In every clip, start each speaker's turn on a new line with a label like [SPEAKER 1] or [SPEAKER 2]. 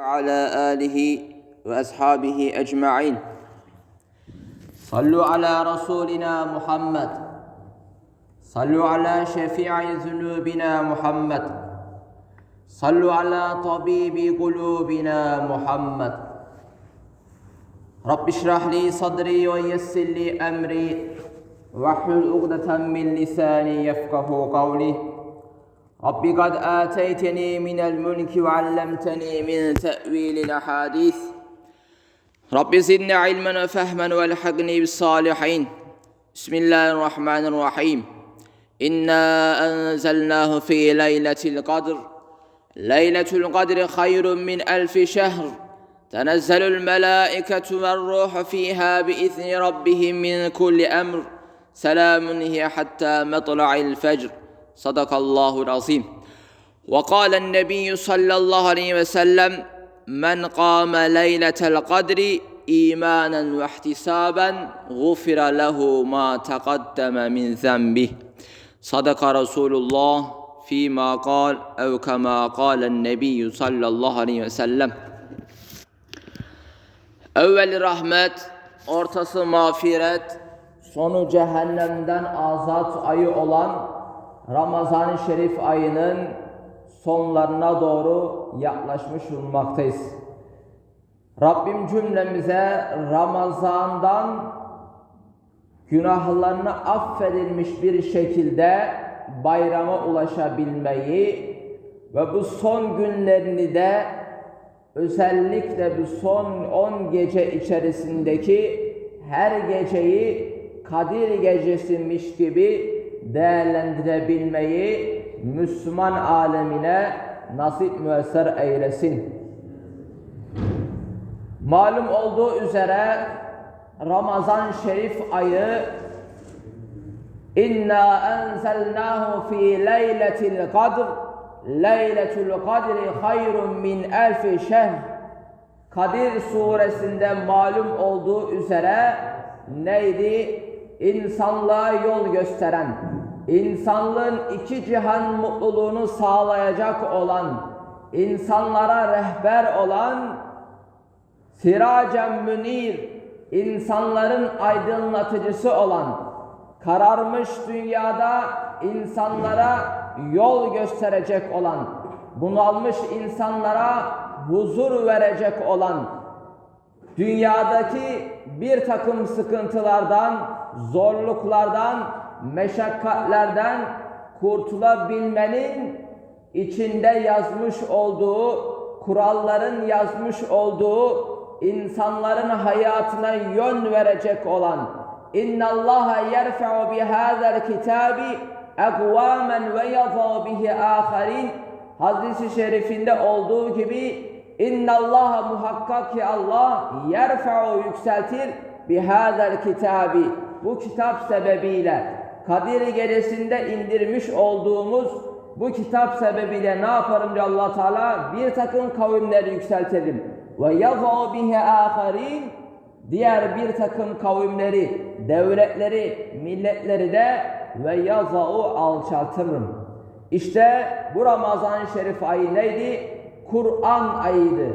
[SPEAKER 1] وعلى آله وأصحابه أجمعين. صلوا على رسولنا محمد. صلوا على شفيع ذنوبنا محمد. صلوا على طبيب قلوبنا محمد. رب اشرح لي صدري ويسر لي أمري. واحلل عقدة من لساني يفقه قولي. رب قد آتيتني من الملك وعلمتني من تأويل الأحاديث. رب زدني علما وفهما والحقني بالصالحين. بسم الله الرحمن الرحيم. إنا أنزلناه في ليلة القدر. ليلة القدر خير من ألف شهر. تنزل الملائكة والروح فيها بإذن ربهم من كل أمر. سلام هي حتى مطلع الفجر. Sadakallahu azim. Ve kâlen nebiyyü sallallahu aleyhi ve sellem men kâme leyletel kadri imanen ve ihtisaben gufira lehu ma taqaddeme min zenbih. Sadaka Resulullah fîmâ kâl ev kemâ kâlen nebiyyü sallallahu aleyhi ve sellem. Evveli rahmet, ortası mağfiret, sonu cehennemden azat ayı olan Ramazan-ı Şerif ayının sonlarına doğru yaklaşmış bulunmaktayız. Rabbim cümlemize Ramazan'dan günahlarını affedilmiş bir şekilde bayrama ulaşabilmeyi ve bu son günlerini de özellikle bu son 10 gece içerisindeki her geceyi Kadir gecesiymiş gibi değerlendirebilmeyi Müslüman alemine nasip müesser eylesin. Malum olduğu üzere Ramazan Şerif ayı İnna enzelnahu fi leyletil kadr Leyletul kadri hayrun min elfi şehr Kadir suresinde malum olduğu üzere neydi? İnsanlığa yol gösteren, insanlığın iki cihan mutluluğunu sağlayacak olan, insanlara rehber olan, siracen münir, insanların aydınlatıcısı olan, kararmış dünyada insanlara yol gösterecek olan, bunalmış insanlara huzur verecek olan, dünyadaki bir takım sıkıntılardan, zorluklardan, meşakkatlerden kurtulabilmenin içinde yazmış olduğu, kuralların yazmış olduğu, insanların hayatına yön verecek olan Allah yerfa'u bihazal kitabi ekvamen ve yadha bihi aharin Hadis-i şerifinde olduğu gibi İnna Allah muhakkak ki Allah yerfa'u yükseltir bihazal kitabi bu kitap sebebiyle Kadir gecesinde indirmiş olduğumuz bu kitap sebebiyle ne yaparım diyor Allah Teala bir takım kavimleri yükseltelim ve yadha bihi aharin diğer bir takım kavimleri, devletleri, milletleri de ve yaza'u alçaltırım. İşte bu Ramazan-ı Şerif ayı neydi? Kur'an ayıydı.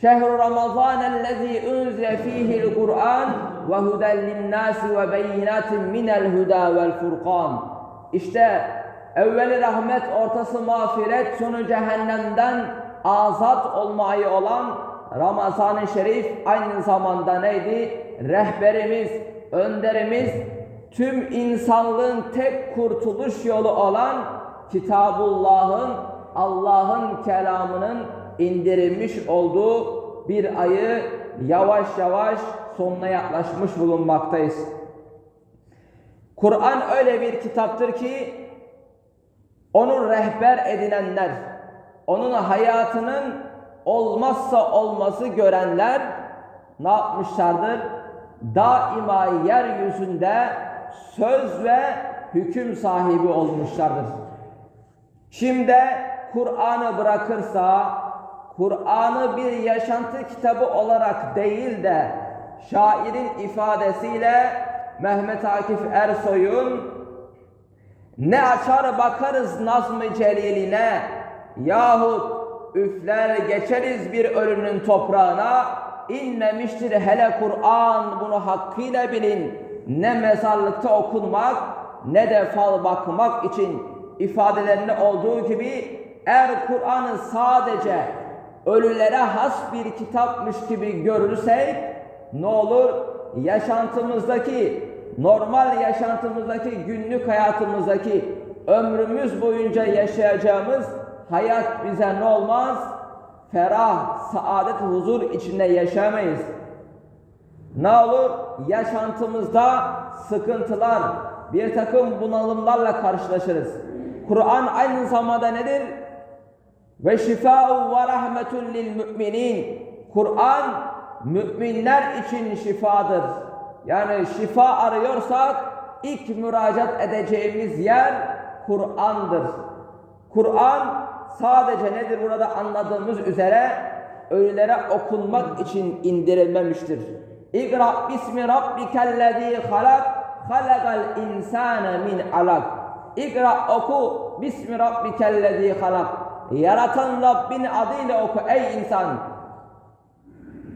[SPEAKER 1] Şehru Ramazan ellezî unzile fîhil Kur'an ve huden linnâsi ve beyinatin minel huda vel furkan. İşte evveli rahmet, ortası mağfiret, sonu cehennemden azat olma ayı olan Ramazan-ı Şerif aynı zamanda neydi? Rehberimiz, önderimiz, tüm insanlığın tek kurtuluş yolu olan Kitabullah'ın, Allah'ın kelamının indirilmiş olduğu bir ayı yavaş yavaş sonuna yaklaşmış bulunmaktayız. Kur'an öyle bir kitaptır ki onu rehber edinenler, onun hayatının olmazsa olması görenler ne yapmışlardır? Daima yeryüzünde söz ve hüküm sahibi olmuşlardır. Şimdi Kur'an'ı bırakırsa, Kur'an'ı bir yaşantı kitabı olarak değil de şairin ifadesiyle Mehmet Akif Ersoy'un ne açar bakarız nazm-ı celiline yahut üfler geçeriz bir ölünün toprağına. İnmemiştir hele Kur'an bunu hakkıyla bilin. Ne mezarlıkta okunmak ne de fal bakmak için ifadelerinde olduğu gibi eğer Kur'an'ı sadece ölülere has bir kitapmış gibi görürsek ne olur? Yaşantımızdaki, normal yaşantımızdaki, günlük hayatımızdaki ömrümüz boyunca yaşayacağımız hayat bize ne olmaz? Ferah, saadet, huzur içinde yaşamayız. Ne olur? Yaşantımızda sıkıntılar, bir takım bunalımlarla karşılaşırız. Kur'an aynı zamanda nedir? Ve şifa'u ve rahmetun lil müminin. Kur'an müminler için şifadır. Yani şifa arıyorsak ilk müracaat edeceğimiz yer Kur'an'dır. Kur'an sadece nedir burada anladığımız üzere ölülere okunmak için indirilmemiştir. İkra bismi rabbikellezî halak halakal insâne min alak. İkra oku bismi rabbikellezî halak. Yaratan Rabbin adıyla oku ey insan.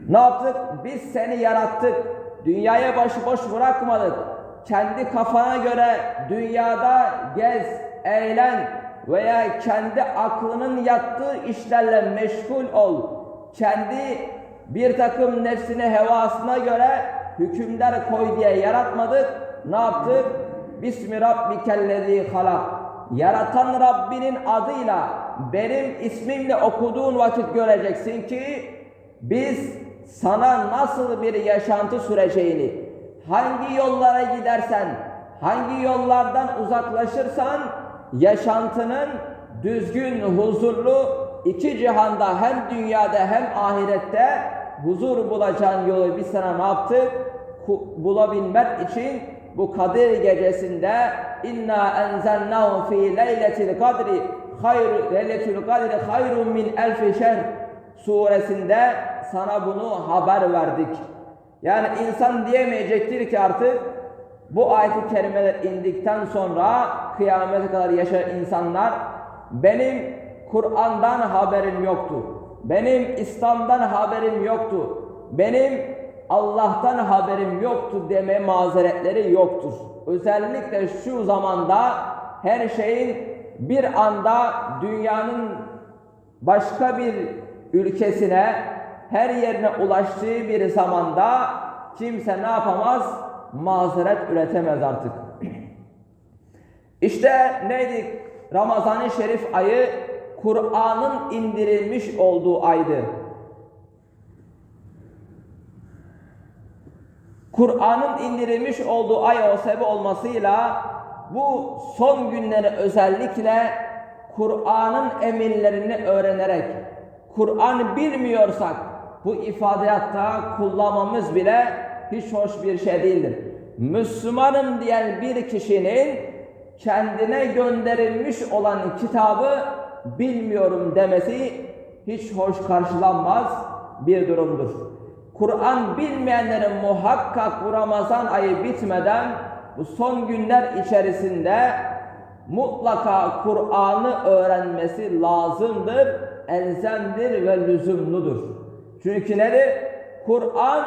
[SPEAKER 1] Ne yaptık? Biz seni yarattık. Dünyaya başıboş bırakmadık. Kendi kafana göre dünyada gez, eğlen veya kendi aklının yattığı işlerle meşgul ol. Kendi bir takım nefsine, hevasına göre hükümler koy diye yaratmadık. Ne yaptık? Bismi rabbikellezî halak. Yaratan Rabbinin adıyla benim ismimle okuduğun vakit göreceksin ki biz sana nasıl bir yaşantı süreceğini, hangi yollara gidersen, hangi yollardan uzaklaşırsan yaşantının düzgün, huzurlu iki cihanda hem dünyada hem ahirette huzur bulacağın yolu biz sana ne yaptık? Bulabilmek için bu Kadir gecesinde inna enzelnahu fi leyletil kadri hayr leyletul kadri hayrun min elfi şehr suresinde sana bunu haber verdik. Yani insan diyemeyecektir ki artık bu ayet-i kerimeler indikten sonra kıyamete kadar yaşayan insanlar benim Kur'an'dan haberim yoktu. Benim İslam'dan haberim yoktu. Benim Allah'tan haberim yoktu deme mazeretleri yoktur. Özellikle şu zamanda her şeyin bir anda dünyanın başka bir ülkesine, her yerine ulaştığı bir zamanda kimse ne yapamaz? Mazeret üretemez artık. İşte neydi? Ramazan-ı Şerif ayı Kur'an'ın indirilmiş olduğu aydı. Kur'an'ın indirilmiş olduğu ay o sebep olmasıyla bu son günleri özellikle Kur'an'ın emirlerini öğrenerek Kur'an bilmiyorsak bu ifadeyatta kullanmamız bile hiç hoş bir şey değildir. Müslümanım diyen bir kişinin kendine gönderilmiş olan kitabı bilmiyorum demesi hiç hoş karşılanmaz bir durumdur. Kur'an bilmeyenlerin muhakkak bu Ramazan ayı bitmeden bu son günler içerisinde mutlaka Kur'an'ı öğrenmesi lazımdır, elzemdir ve lüzumludur. Çünkü nedir? Kur'an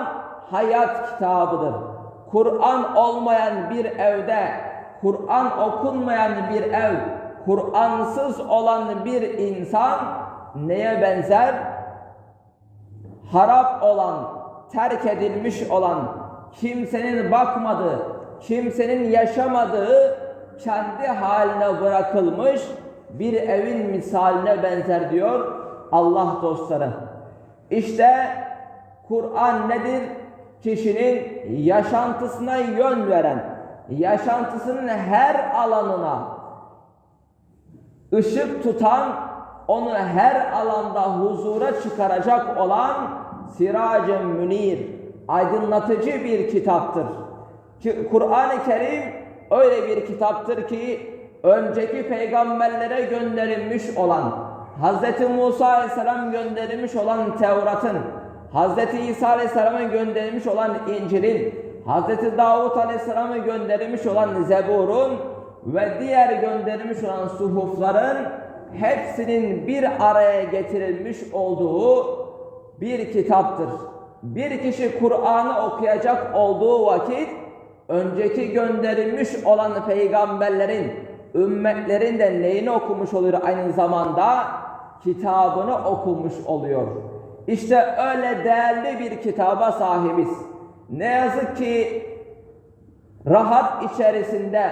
[SPEAKER 1] hayat kitabıdır. Kur'an olmayan bir evde, Kur'an okunmayan bir ev, Kur'ansız olan bir insan neye benzer? Harap olan, terk edilmiş olan, kimsenin bakmadığı, kimsenin yaşamadığı, kendi haline bırakılmış bir evin misaline benzer diyor Allah dostları. İşte Kur'an nedir? Kişinin yaşantısına yön veren, yaşantısının her alanına ışık tutan, onu her alanda huzura çıkaracak olan siracın münir, aydınlatıcı bir kitaptır. Ki Kur'an-ı Kerim öyle bir kitaptır ki önceki peygamberlere gönderilmiş olan Hz. Musa Aleyhisselam gönderilmiş olan Tevrat'ın Hz. İsa Aleyhisselam'a gönderilmiş olan İncil'in Hz. Davut Aleyhisselam'a gönderilmiş olan Zebur'un ve diğer gönderilmiş olan suhufların hepsinin bir araya getirilmiş olduğu bir kitaptır. Bir kişi Kur'an'ı okuyacak olduğu vakit önceki gönderilmiş olan peygamberlerin, ümmetlerin de neyini okumuş oluyor aynı zamanda? Kitabını okumuş oluyor. İşte öyle değerli bir kitaba sahibiz. Ne yazık ki rahat içerisinde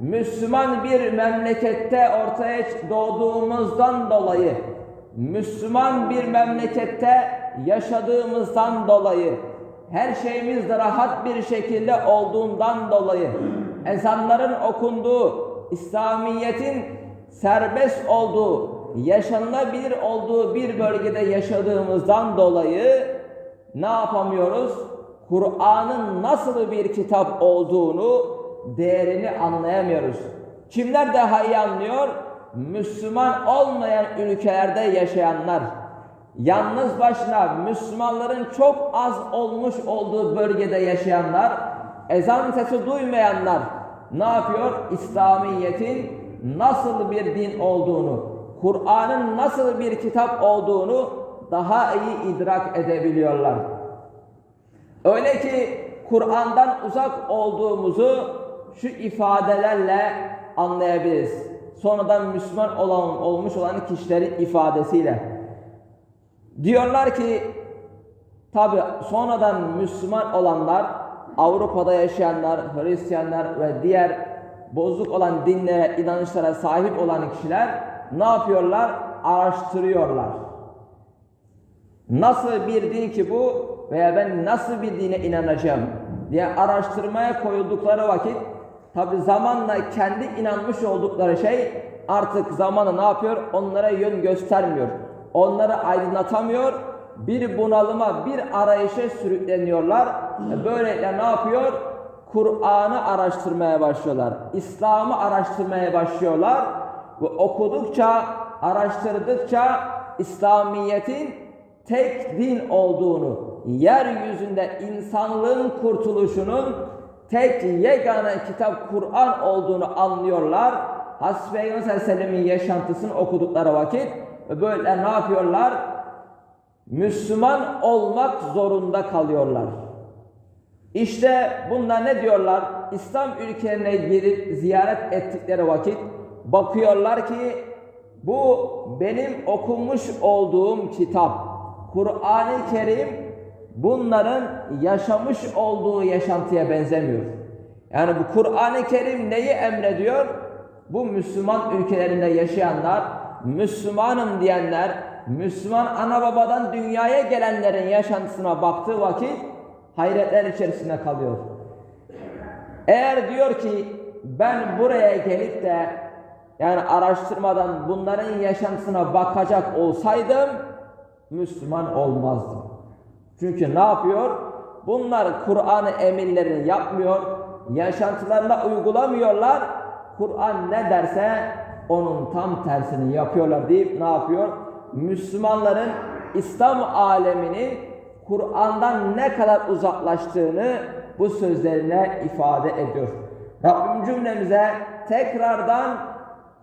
[SPEAKER 1] Müslüman bir memlekette ortaya doğduğumuzdan dolayı Müslüman bir memlekette yaşadığımızdan dolayı her şeyimiz de rahat bir şekilde olduğundan dolayı ezanların okunduğu İslamiyet'in serbest olduğu yaşanılabilir olduğu bir bölgede yaşadığımızdan dolayı ne yapamıyoruz? Kur'an'ın nasıl bir kitap olduğunu, değerini anlayamıyoruz. Kimler daha iyi anlıyor? Müslüman olmayan ülkelerde yaşayanlar. Yalnız başına Müslümanların çok az olmuş olduğu bölgede yaşayanlar, ezan sesi duymayanlar ne yapıyor? İslamiyet'in nasıl bir din olduğunu, Kur'an'ın nasıl bir kitap olduğunu daha iyi idrak edebiliyorlar. Öyle ki Kur'an'dan uzak olduğumuzu şu ifadelerle anlayabiliriz. Sonradan Müslüman olan olmuş olan kişilerin ifadesiyle. Diyorlar ki tabi sonradan Müslüman olanlar Avrupa'da yaşayanlar, Hristiyanlar ve diğer bozuk olan dinlere, inanışlara sahip olan kişiler ne yapıyorlar? Araştırıyorlar. Nasıl bir din ki bu veya ben nasıl bir dine inanacağım diye araştırmaya koyuldukları vakit tabi zamanla kendi inanmış oldukları şey artık zamanı ne yapıyor? Onlara yön göstermiyor. Onları aydınlatamıyor. Bir bunalıma, bir arayışa sürükleniyorlar. Böylelikle ne yapıyor? Kur'an'ı araştırmaya başlıyorlar. İslam'ı araştırmaya başlıyorlar. Ve okudukça, araştırdıkça İslamiyet'in tek din olduğunu, yeryüzünde insanlığın kurtuluşunun tek yegane kitap Kur'an olduğunu anlıyorlar. Hazreti Peygamber sallallahu aleyhi ve sellemin yaşantısını okudukları vakit böyle ne yapıyorlar? Müslüman olmak zorunda kalıyorlar. İşte bunlar ne diyorlar? İslam ülkelerine girip ziyaret ettikleri vakit bakıyorlar ki bu benim okumuş olduğum kitap Kur'an-ı Kerim bunların yaşamış olduğu yaşantıya benzemiyor. Yani bu Kur'an-ı Kerim neyi emrediyor? Bu Müslüman ülkelerinde yaşayanlar, Müslümanım diyenler, Müslüman ana babadan dünyaya gelenlerin yaşantısına baktığı vakit hayretler içerisinde kalıyor. Eğer diyor ki ben buraya gelip de yani araştırmadan bunların yaşantısına bakacak olsaydım Müslüman olmazdım. Çünkü ne yapıyor? Bunlar Kur'an emirlerini yapmıyor, yaşantılarında uygulamıyorlar. Kur'an ne derse onun tam tersini yapıyorlar deyip ne yapıyor? Müslümanların İslam aleminin Kur'an'dan ne kadar uzaklaştığını bu sözlerine ifade ediyor. Rabbim cümlemize tekrardan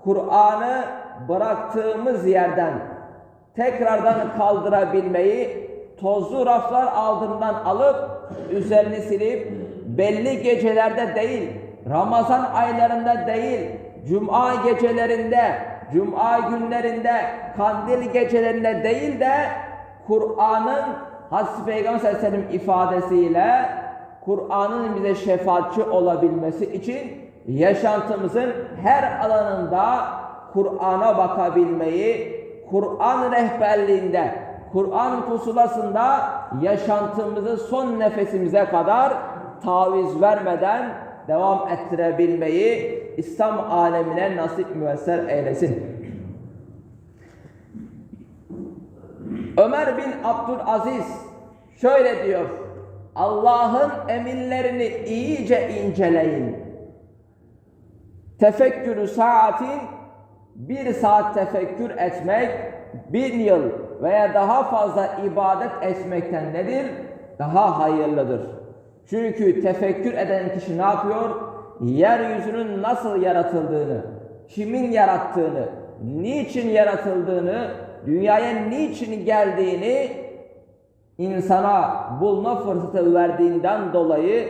[SPEAKER 1] Kur'an'ı bıraktığımız yerden tekrardan kaldırabilmeyi tozlu raflar altından alıp üzerini silip belli gecelerde değil, Ramazan aylarında değil, Cuma gecelerinde, Cuma günlerinde, kandil gecelerinde değil de Kur'an'ın Hazreti Peygamber sallallahu ifadesiyle Kur'an'ın bize şefaatçi olabilmesi için yaşantımızın her alanında Kur'an'a bakabilmeyi, Kur'an rehberliğinde, Kur'an pusulasında yaşantımızı son nefesimize kadar taviz vermeden devam ettirebilmeyi İslam alemine nasip müesser eylesin. Ömer bin Abdülaziz şöyle diyor. Allah'ın emirlerini iyice inceleyin. Tefekkürü saatin bir saat tefekkür etmek bir yıl veya daha fazla ibadet etmekten nedir? Daha hayırlıdır. Çünkü tefekkür eden kişi ne yapıyor? Yeryüzünün nasıl yaratıldığını, kimin yarattığını, niçin yaratıldığını, dünyaya niçin geldiğini insana bulma fırsatı verdiğinden dolayı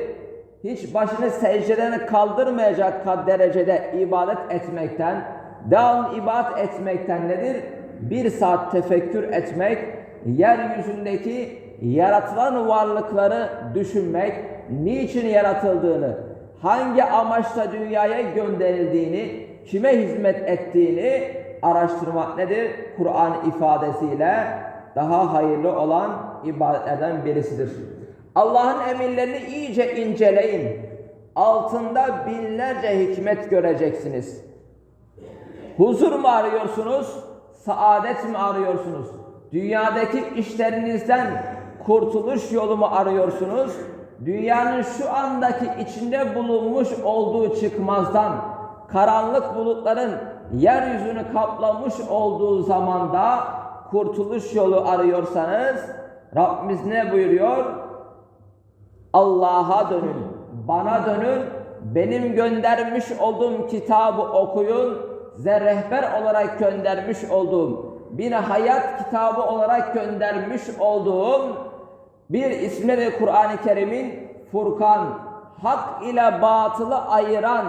[SPEAKER 1] hiç başını secdeden kaldırmayacak derecede ibadet etmekten, devam ibadet etmekten nedir? Bir saat tefekkür etmek, yeryüzündeki yaratılan varlıkları düşünmek, niçin yaratıldığını, hangi amaçla dünyaya gönderildiğini, kime hizmet ettiğini araştırmak nedir? Kur'an ifadesiyle daha hayırlı olan ibadetlerden birisidir. Allah'ın emirlerini iyice inceleyin. Altında binlerce hikmet göreceksiniz. Huzur mu arıyorsunuz? Saadet mi arıyorsunuz? Dünyadaki işlerinizden kurtuluş yolu mu arıyorsunuz? Dünyanın şu andaki içinde bulunmuş olduğu çıkmazdan, karanlık bulutların yeryüzünü kaplamış olduğu zamanda kurtuluş yolu arıyorsanız Rabbimiz ne buyuruyor? Allah'a dönün, bana dönün, benim göndermiş olduğum kitabı okuyun, size rehber olarak göndermiş olduğum, bir hayat kitabı olarak göndermiş olduğum bir ismi de Kur'an-ı Kerim'in Furkan, hak ile batılı ayıran,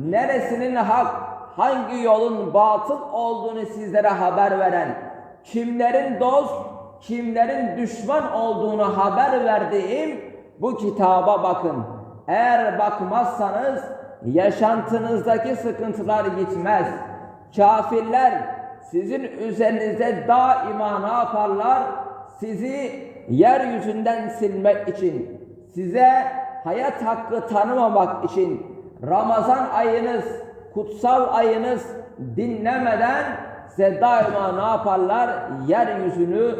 [SPEAKER 1] neresinin hak, hangi yolun batıl olduğunu sizlere haber veren, kimlerin dost, kimlerin düşman olduğunu haber verdiğim bu kitaba bakın. Eğer bakmazsanız yaşantınızdaki sıkıntılar gitmez. Kafirler sizin üzerinizde daima ne yaparlar? Sizi yeryüzünden silmek için, size hayat hakkı tanımamak için Ramazan ayınız, kutsal ayınız dinlemeden size daima ne yaparlar? Yeryüzünü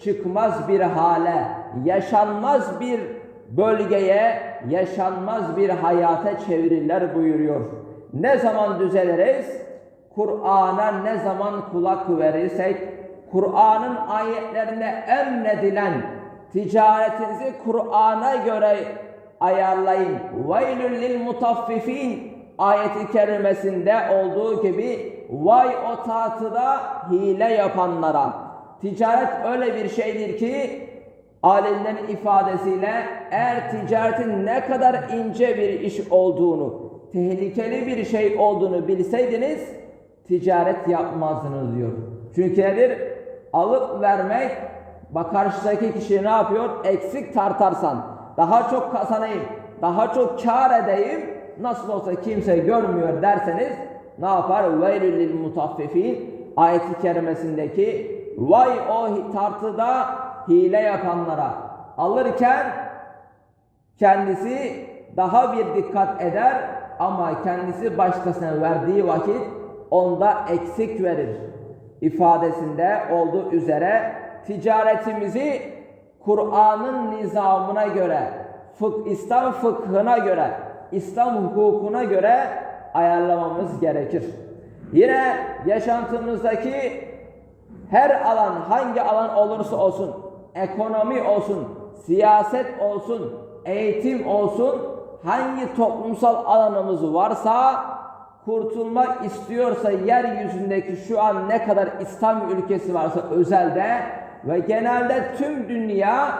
[SPEAKER 1] çıkmaz bir hale, yaşanmaz bir bölgeye, yaşanmaz bir hayata çevirirler buyuruyor. Ne zaman düzeliriz? Kur'an'a ne zaman kulak verirsek, Kur'an'ın ayetlerine emredilen ticaretinizi Kur'an'a göre ayarlayın. Veylül lil mutaffifin ayeti kerimesinde olduğu gibi vay o tatıda hile yapanlara. Ticaret öyle bir şeydir ki alimlerin ifadesiyle eğer ticaretin ne kadar ince bir iş olduğunu, tehlikeli bir şey olduğunu bilseydiniz ticaret yapmazdınız diyor. Çünkü nedir? Alıp vermek bak karşıdaki kişi ne yapıyor? Eksik tartarsan daha çok kazanayım, daha çok kar edeyim nasıl olsa kimse görmüyor derseniz ne yapar? Lil mutaffifin ayeti kerimesindeki vay o tartıda hile yapanlara alırken kendisi daha bir dikkat eder ama kendisi başkasına verdiği vakit onda eksik verir. İfadesinde olduğu üzere ticaretimizi Kur'an'ın nizamına göre, fık, İslam fıkhına göre, İslam hukukuna göre ayarlamamız gerekir. Yine yaşantımızdaki her alan hangi alan olursa olsun, ekonomi olsun, siyaset olsun, eğitim olsun, hangi toplumsal alanımız varsa kurtulmak istiyorsa yeryüzündeki şu an ne kadar İslam ülkesi varsa özelde ve genelde tüm dünya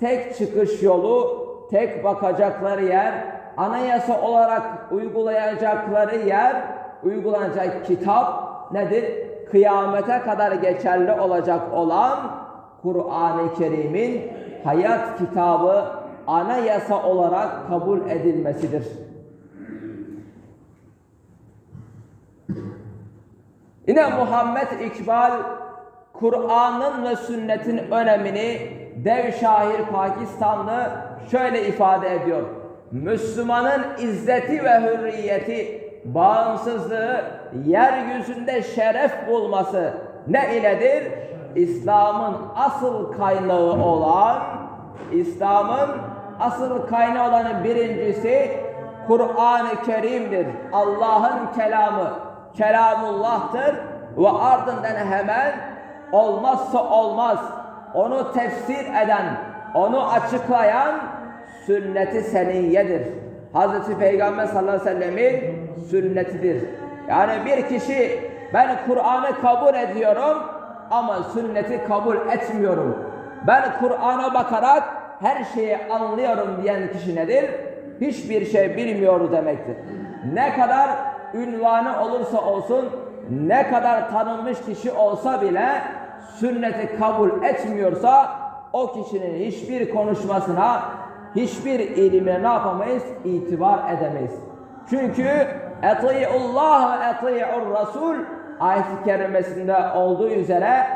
[SPEAKER 1] tek çıkış yolu, tek bakacakları yer, anayasa olarak uygulayacakları yer, uygulanacak kitap nedir? Kıyamete kadar geçerli olacak olan Kur'an-ı Kerim'in hayat kitabı anayasa olarak kabul edilmesidir. Yine Muhammed İkbal Kur'an'ın ve sünnetin önemini dev şair Pakistanlı şöyle ifade ediyor. Müslümanın izzeti ve hürriyeti, bağımsızlığı, yeryüzünde şeref bulması ne iledir? İslam'ın asıl kaynağı olan, İslam'ın asıl kaynağı olan birincisi Kur'an-ı Kerim'dir. Allah'ın kelamı, kelamullah'tır ve ardından hemen olmazsa olmaz onu tefsir eden, onu açıklayan sünneti seniyyedir. Hazreti Peygamber sallallahu aleyhi ve sellemin sünnetidir. Yani bir kişi ben Kur'an'ı kabul ediyorum ama sünneti kabul etmiyorum. Ben Kur'an'a bakarak her şeyi anlıyorum diyen kişi nedir? Hiçbir şey bilmiyor demektir. Ne kadar ünvanı olursa olsun, ne kadar tanınmış kişi olsa bile sünneti kabul etmiyorsa o kişinin hiçbir konuşmasına, hiçbir ilimine ne yapamayız? İtibar edemeyiz. Çünkü eti'ullah ve eti'ur rasul ayet-i kerimesinde olduğu üzere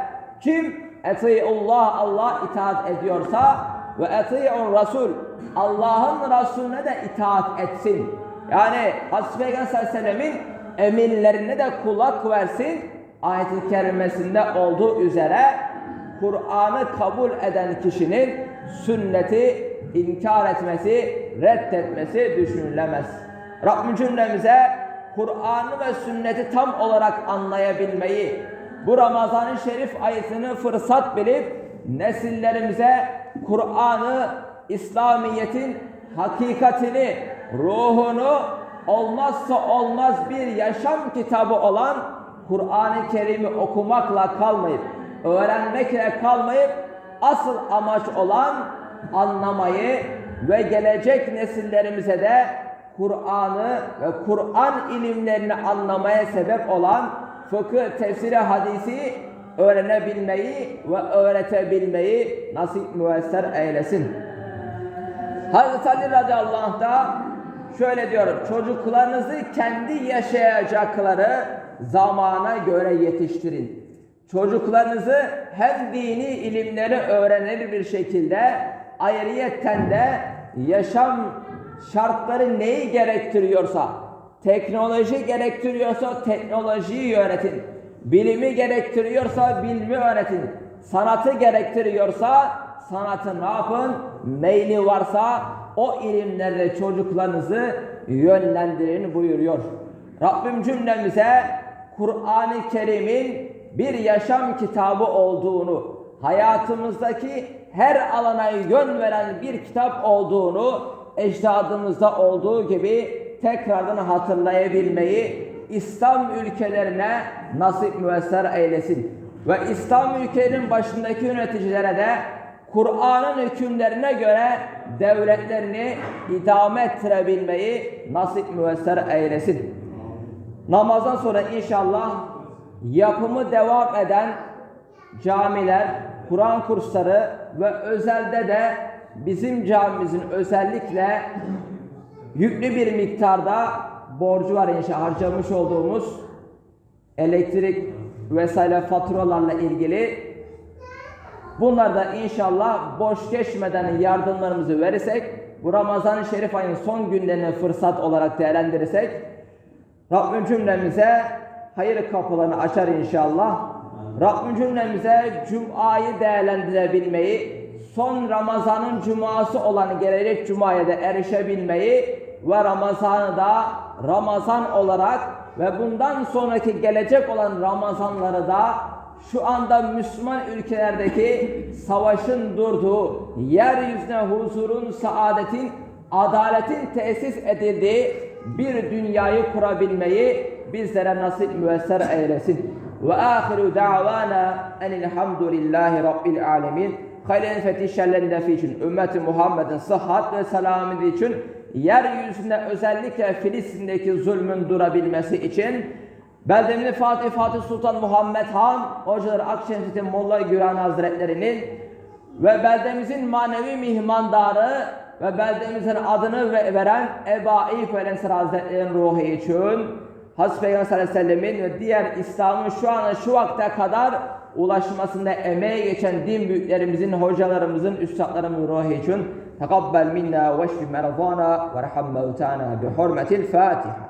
[SPEAKER 1] kim eti'ullah Allah itaat ediyorsa ve eti'ur rasul Allah'ın Resulüne de itaat etsin. Yani Hazreti Peygamber sallallahu sellemin emirlerine de kulak versin. Ayet-i kerimesinde olduğu üzere Kur'an'ı kabul eden kişinin sünneti inkar etmesi, reddetmesi düşünülemez. Rabbim cümlemize Kur'an'ı ve sünneti tam olarak anlayabilmeyi, bu Ramazan-ı Şerif ayetini fırsat bilip nesillerimize Kur'an'ı, İslamiyet'in hakikatini, ruhunu olmazsa olmaz bir yaşam kitabı olan Kur'an-ı Kerim'i okumakla kalmayıp, öğrenmekle kalmayıp, asıl amaç olan anlamayı ve gelecek nesillerimize de Kur'an'ı ve Kur'an ilimlerini anlamaya sebep olan fıkıh, tefsiri, hadisi öğrenebilmeyi ve öğretebilmeyi nasip müesser eylesin. Hazreti Ali radıyallahu da şöyle diyor, çocuklarınızı kendi yaşayacakları zamana göre yetiştirin. Çocuklarınızı hem dini ilimleri öğrenir bir şekilde ayrıyetten de yaşam şartları neyi gerektiriyorsa, teknoloji gerektiriyorsa teknolojiyi öğretin. Bilimi gerektiriyorsa bilimi öğretin. Sanatı gerektiriyorsa sanatı ne yapın? Meyli varsa o ilimlerle çocuklarınızı yönlendirin buyuruyor. Rabbim cümlemize Kur'an-ı Kerim'in bir yaşam kitabı olduğunu, hayatımızdaki her alana yön veren bir kitap olduğunu ecdadımızda olduğu gibi tekrardan hatırlayabilmeyi İslam ülkelerine nasip müesser eylesin. Ve İslam ülkelerinin başındaki yöneticilere de Kur'an'ın hükümlerine göre devletlerini idame ettirebilmeyi nasip müesser eylesin. Namazdan sonra inşallah yapımı devam eden camiler, Kur'an kursları ve özelde de bizim camimizin özellikle yüklü bir miktarda borcu var inşallah harcamış olduğumuz elektrik vesaire faturalarla ilgili bunlar da inşallah boş geçmeden yardımlarımızı verirsek bu Ramazan-ı Şerif ayının son günlerini fırsat olarak değerlendirirsek Rabbim cümlemize hayır kapılarını açar inşallah. Rabbim cümlemize Cuma'yı değerlendirebilmeyi, son Ramazan'ın Cuma'sı olan gelecek Cuma'ya da erişebilmeyi ve Ramazan'ı da Ramazan olarak ve bundan sonraki gelecek olan Ramazanları da şu anda Müslüman ülkelerdeki savaşın durduğu, yeryüzüne huzurun, saadetin, adaletin tesis edildiği bir dünyayı kurabilmeyi bizlere nasip müesser eylesin. Ve ahiru da'vana enilhamdülillahi rabbil alemin. Hayırın fethi şerlerinde fi için, ümmeti Muhammed'in sıhhat ve selameti için, yeryüzünde özellikle Filistin'deki zulmün durabilmesi için, Beldemli Fatih Fatih Sultan Muhammed Han, Hocaları Akşemsettin Molla Güran Hazretlerinin ve beldemizin manevi mihmandarı ve beldemizin adını veren Eba İf Ensar Hazretleri'nin ruhu için Hazreti Peygamber sallallahu aleyhi ve diğer İslam'ın şu ana şu vakte kadar ulaşmasında emeği geçen din büyüklerimizin, hocalarımızın, üstadlarımızın ruhu için tekabbel minna ve şfi merzana ve raham mevtana bi hurmetil Fatiha.